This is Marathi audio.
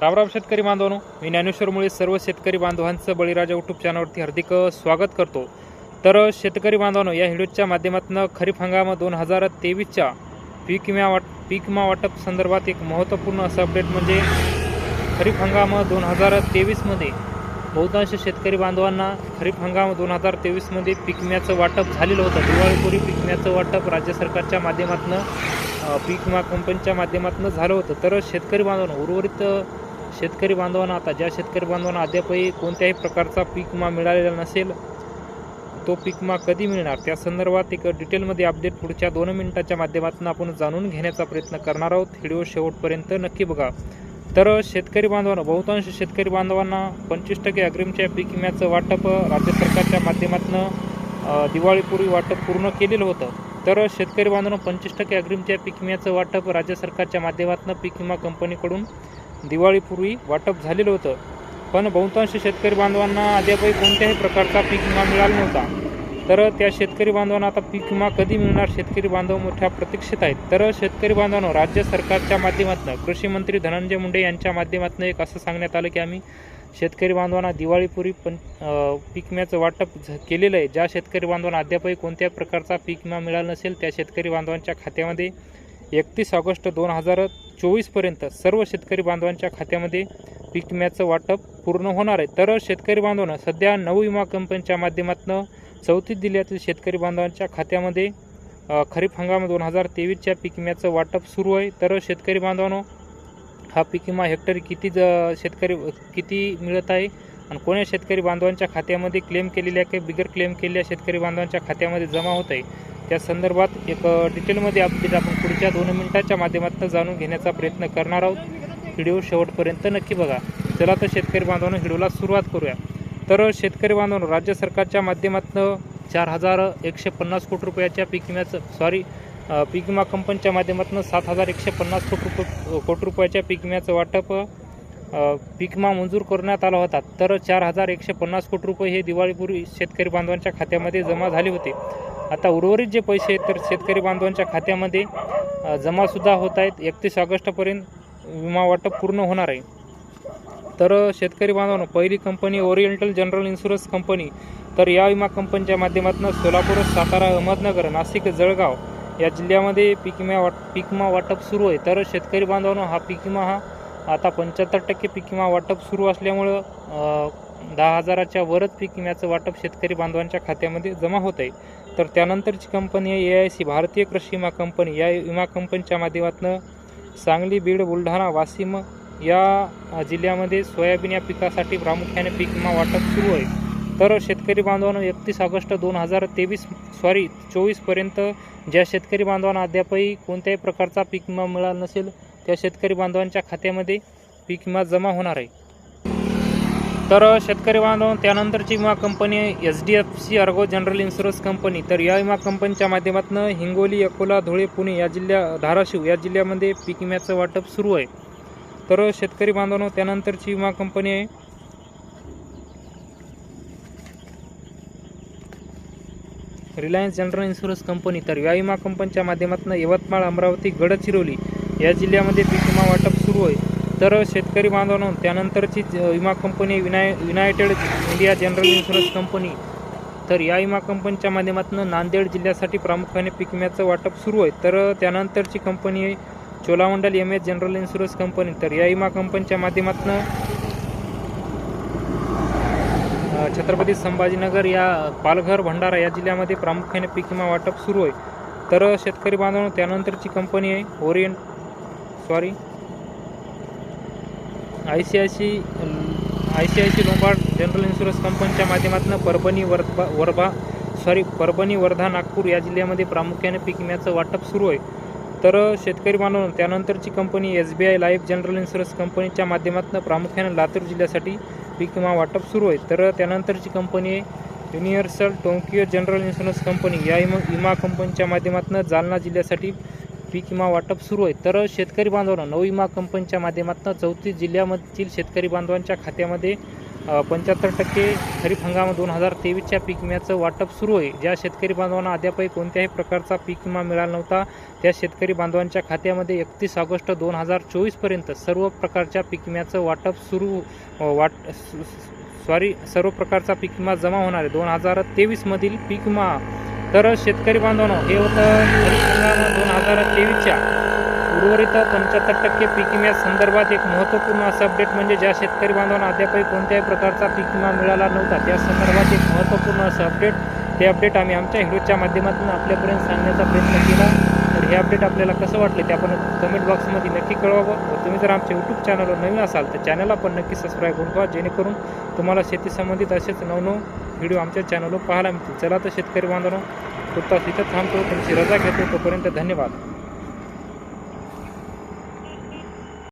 रामराम शेतकरी बांधवांनो मी ज्ञानेश्वरमुळे सर्व शेतकरी बांधवांचं बळीराजा यूट्यूब चॅनलवरती हार्दिक स्वागत करतो. तर शेतकरी बांधवांनो या व्हिडिओच्या माध्यमातून खरीप हंगाम दोन हजार तेवीसच्या पीक विमा वाट पीक विमा वाटप संदर्भात एक महत्त्वपूर्ण असं अपडेट म्हणजे खरीप हंगाम दोन हजार तेवीसमध्ये बहुतांश शेतकरी बांधवांना खरीप हंगाम दोन हजार तेवीसमध्ये पीक विम्याचं वाटप झालेलं होतं. दिवाळीपूर्वी पीक विम्याचं वाटप राज्य सरकारच्या माध्यमातून पीक विमा कंपनीच्या माध्यमातून झालं होतं. तर शेतकरी बांधवांनो उर्वरित शेतकरी बांधवांना आता ज्या शेतकरी बांधवांना अद्यापही कोणत्याही प्रकारचा पीक विमा मिळालेला नसेल तो पीक विमा कधी मिळणार? त्या संदर्भात एक डिटेलमध्ये अपडेट पुढच्या दोन मिनिटाच्या माध्यमातून आपण जाणून घेण्याचा प्रयत्न करणार आहोत. व्हिडिओ शेवटपर्यंत नक्की बघा. तर शेतकरी बांधवांना बहुतांश शेतकरी बांधवांना पंचवीस टक्के अग्रिमच्या पीक विम्याचं वाटप राज्य सरकारच्या माध्यमातून दिवाळीपूर्वी वाटप पूर्ण केलेलं होतं. तर शेतकरी बांधवांना पंचवीस टक्के अग्रिमच्या पीक विम्याचं वाटप राज्य सरकारच्या माध्यमातून पीक विमा कंपनीकडून दिवाळीपूर्वी वाटप झालेलं होतं. पण बहुतांश शेतकरी बांधवांना अद्यापही कोणत्याही प्रकारचा पीक विमा मिळाला नव्हता. तर त्या शेतकरी बांधवांना आता पीक विमा कधी मिळणार? शेतकरी बांधव मोठ्या प्रतीक्षित आहेत. तर शेतकरी बांधवांनो राज्य सरकारच्या माध्यमातून कृषी मंत्री धनंजय मुंडे यांच्या माध्यमातून एक असं सांगण्यात आलं की आम्ही शेतकरी बांधवांना दिवाळीपूर्वी पण पीक विम्याचं वाटप केलेलं आहे. ज्या शेतकरी बांधवांना अद्यापही कोणत्याही प्रकारचा पीक विमा मिळाला नसेल त्या शेतकरी बांधवांच्या खात्यामध्ये एकतीस ऑगस्ट दोन हजार चोवीसपर्यंत सर्व शेतकरी बांधवांच्या खात्यामध्ये पीक विम्याचं वाटप पूर्ण होणार आहे. तर शेतकरी बांधवांना सध्या नऊ विमा कंपनीच्या माध्यमातून चौतीस जिल्ह्यातील शेतकरी बांधवांच्या खात्यामध्ये खरीप हंगाम दोन हजार तेवीसच्या पीक विम्याचं वाटप सुरू आहे. तर शेतकरी बांधवांनो हा पीक विमा हेक्टरी किती ज शेतकरी किती मिळत आहे आणि कोण्या शेतकरी बांधवांच्या खात्यामध्ये क्लेम केलेल्या काही बिगर क्लेम केलेल्या शेतकरी बांधवांच्या खात्यामध्ये जमा होत आहे? त्या संदर्भात एक डिटेलमध्ये अपडेट आपण पुढच्या दोन मिनिटाच्या माध्यमातून जाणून घेण्याचा प्रयत्न करणार आहोत. व्हिडिओ शेवटपर्यंत नक्की बघा. चला तर शेतकरी बांधवांनो व्हिडिओला सुरुवात करूया. तर शेतकरी बांधवांनो राज्य सरकारच्या माध्यमातून चार हजार एकशे पन्नास कोटी रुपयाच्या पीक विम्याचं सॉरी पीक विमा कंपनीच्या माध्यमातून सात हजार एकशे पन्नास कोटी रुपये कोटी रुपयाच्या पीक विम्याचं वाटप पीक विमा मंजूर करण्यात आला होता. तर चार हजार एकशे पन्नास कोटी रुपये हे दिवाळीपूर्वी शेतकरी बांधवांच्या खात्यामध्ये जमा झाले होते. आता उर्वरित जे पैसे आहेत तर शेतकरी बांधवांच्या खात्यामध्ये जमासुद्धा होत आहेत. एकतीस ऑगस्टपर्यंत विमा वाटप पूर्ण होणार आहे. तर शेतकरी बांधवांनो पहिली company oriental general insurance company तर या विमा कंपनीच्या माध्यमातून सोलापूर सातारा अहमदनगर नाशिक जळगाव या जिल्ह्यामध्ये पीक विमा वाट पीक विमा वाटप सुरू आहे. तर शेतकरी बांधवांनो हा पीक विमा हा आता पंच्याहत्तर टक्के पीक विमा वाटप सुरू असल्यामुळं दहा हजाराच्या वरच पीक विम्याचं वाटप शेतकरी बांधवांच्या खात्यामध्ये जमा होत आहे तर त्यानंतरची कंपनी आहे ए आय सी भारतीय कृषी विमा कंपनी. या विमा कंपनीच्या माध्यमातून सांगली बीड बुलढाणा वाशिम या जिल्ह्यामध्ये सोयाबीन या पिकासाठी प्रामुख्याने पीक विमा वाटप सुरू आहे. तर शेतकरी बांधवांनो एकतीस ऑगस्ट दोन हजार तेवीस सॉरी चोवीसपर्यंत ज्या शेतकरी बांधवांना अद्यापही कोणत्याही प्रकारचा पीक विमा मिळाला नसेल त्या शेतकरी बांधवांच्या खात्यामध्ये पीक विमा जमा होणार आहे. तर शेतकरी बांधव त्यानंतरची विमा company H D F C ergo general insurance company. तर या विमा कंपनीच्या माध्यमातून हिंगोली अकोला धुळे पुणे या जिल्ह्या धाराशिव या जिल्ह्यामध्ये पीक विम्याचं वाटप सुरू आहे. तर शेतकरी बांधवांनो त्यानंतरची विमा कंपनी आहे. Reliance general insurance company. तर या विमा कंपनीच्या माध्यमातून यवतमाळ अमरावती गडचिरोली या जिल्ह्यामध्ये पीक विमा वाटप सुरू आहे. तर शेतकरी बांधवांनो त्यानंतरची ज- विमा company Vinay united India general insurance company तर या विमा कंपनीच्या माध्यमातून नांदेड जिल्ह्यासाठी प्रामुख्याने पीक विम्याचं वाटप सुरू आहे. तर त्यानंतरची कंपनी आहे Cholamandalam M S general insurance company तर या विमा कंपनीच्या माध्यमातून छत्रपती संभाजीनगर या पालघर भंडारा या जिल्ह्यामध्ये प्रामुख्याने पीक विमा वाटप सुरू आहे. तर शेतकरी बांधवांनो त्यानंतरची कंपनी आहे orient sorry I C I C I C I C Lombard general insurance कंपनीच्या माध्यमातून परभणी वर्धा वर्धा सॉरी परभणी वर्धा नागपूर या जिल्ह्यामध्ये प्रामुख्याने पीक विम्याचं वाटप सुरू आहे. तर शेतकरी बांधव त्यानंतरची company S B I life general insurance कंपनीच्या माध्यमातून प्रामुख्याने लातूर जिल्ह्यासाठी पीक विमा वाटप सुरू आहे. तर त्यानंतरची कंपनी आहे universal Tokyo general insurance company. या विमा विमा कंपनीच्या माध्यमातून जालना जिल्ह्यासाठी पीक विमा वाटप सुरू आहे. तर शेतकरी बांधवांना नऊ विमा कंपनीच्या माध्यमातून चौतीस जिल्ह्यामधील शेतकरी बांधवांच्या खात्यामध्ये पंच्याहत्तर टक्के खरीप हंगाम दोन हजार तेवीसच्या पीक विम्याचं वाटप सुरू आहे. ज्या शेतकरी बांधवांना अद्यापही कोणत्याही प्रकारचा पीक विमा मिळाला नव्हता त्या शेतकरी बांधवांच्या खात्यामध्ये एकतीस ऑगस्ट दोन हजार चोवीसपर्यंत सर्व प्रकारच्या पीक विम्याचं वाटप सुरू वाट सॉरी सर्व प्रकारचा पीक विमा जमा होणार आहे. दोन हजार तेवीसमधील पीक विमा तर शेतकरी बांधवांनो हे होतं खरीप हंगाम दोन हजार तेवीसच्या. उर्वरित पंच्याहत्तर टक्के पीक विम्या संदर्भात एक महत्त्वपूर्ण असं अपडेट म्हणजे ज्या शेतकरी बांधवांना अद्यापही कोणत्याही प्रकारचा पीक विमा मिळाला नव्हता त्या संदर्भात एक महत्त्वपूर्ण असं अपडेट ते अपडेट आम्ही आमच्या हिरोच्या माध्यमातून आपल्यापर्यंत सांगण्याचा प्रयत्न केला. तर हे अपडेट आपल्याला कसं वाटलं ते आपण कमेंट बॉक्समध्ये नक्की कळवावं. व तुम्ही जर आमच्या यूट्यूब चॅनलवर नवीन असाल तर चॅनलला पण नक्की सबस्क्राईब करून पहा जेणेकरून तुम्हाला शेती संबंधित असेच नवनव व्हिडिओ आमच्या चॅनलवर पाहायला मिळतील. चला तर शेतकरी बांधवांनो तुर्तास इथं थांबतो. तुमची रजा घेतो. तोपर्यंत धन्यवाद.